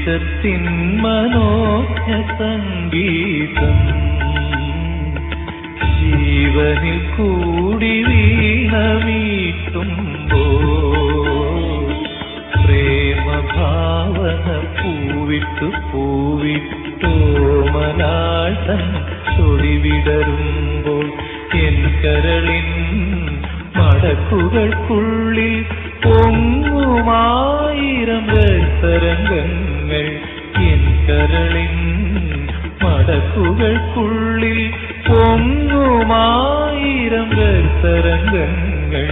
ജീവിതത്തിൻ മനോജ്ഞ സംഗീതം. ജീവനിൽ കൂടി വീണമീട്ടുമ്പോ പ്രേമഭാവന പൂവിട്ടു പൂവിട്ടോ മലാട്ടം തൊടിവിടരുമ്പോൾ എൻ കരളിൻ മടക്കുകൾക്കുള്ളിൽ പൊങ്ങുമായിരം രസരംഗങ്ങൾ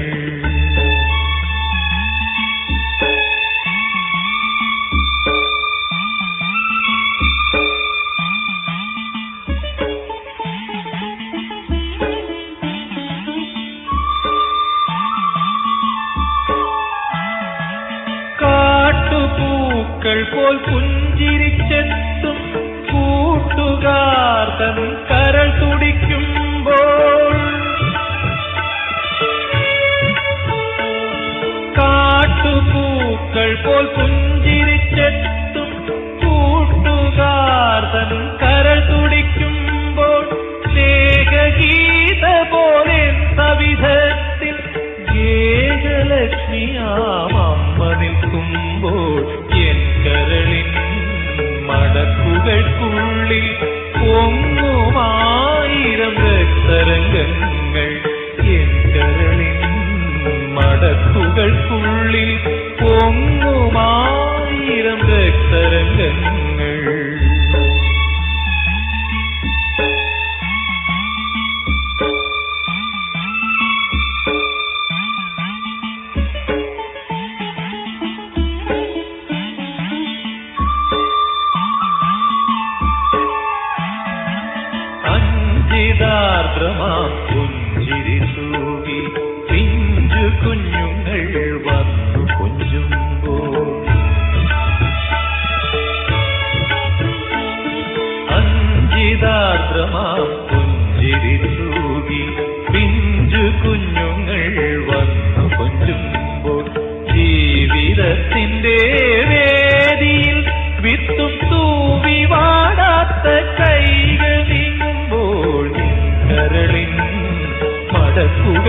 കാട്ടുപൂക്കൾ പോൽ പുഞ്ചിരിച്ചെത്തും കൂട്ടുകാർ തൻ കരൾ തുടിക്കുമ്പോൾ മടക്കുകൾക്കുള്ളിൽ പൊങ്ങുമായിരം രക്തരംഗങ്ങൾ. അഞ്ചിതാർദ്രമാ പുഞ്ചിരി തൂകി പിഞ്ചു കുഞ്ഞുങ്ങൾ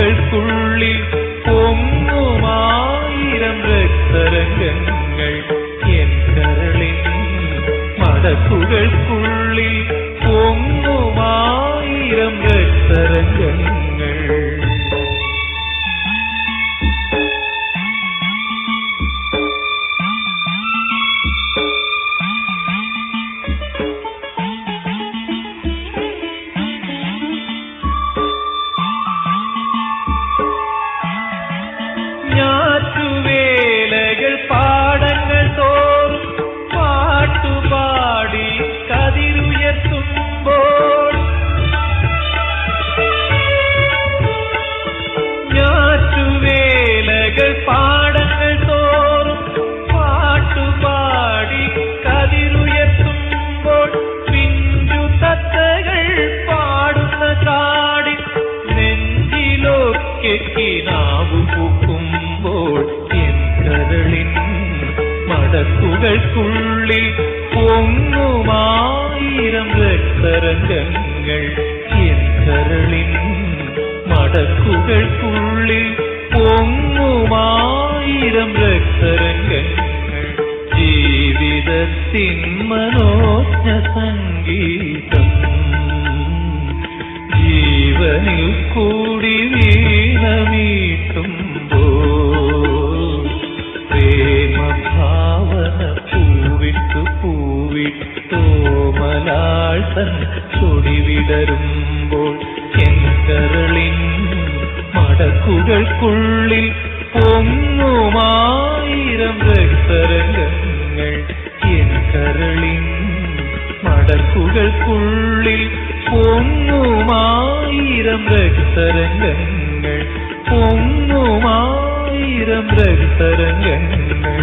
മടക്കുകൾക്കുള്ളിൽ പൊങ്ങുമായിരം രക്തരംഗങ്ങൾ എൻ കരളിൻ മടക്കുകൾക്കുള്ളിൽ മടക്കുകൾക്കുള്ളിൽ പൊങ്ങുമായിരം രക്തരംഗങ്ങൾ എൻ കരളിൻ മടക്കുകൾക്കുള്ളിൽ പൊങ്ങുമായിരം രക്തരംഗങ്ങൾ. ജീവിതത്തിൻ മനോജ്ഞ സംഗീതം ജീവനിൽ കൂടി മലാൾത്തൻ ചൊടിവിടരുമ്പോൾ എൻ കരളിൻ മടക്കുകൾക്കുള്ളിൽ പൊങ്ങുമായിരം രക്തരംഗങ്ങൾ എൻ കരളിൻ മടക്കുകൾക്കുള്ളിൽ പൊങ്ങുമായിരം രക്തരംഗങ്ങൾ പൊങ്ങുമായിരം രക്തരംഗങ്ങൾ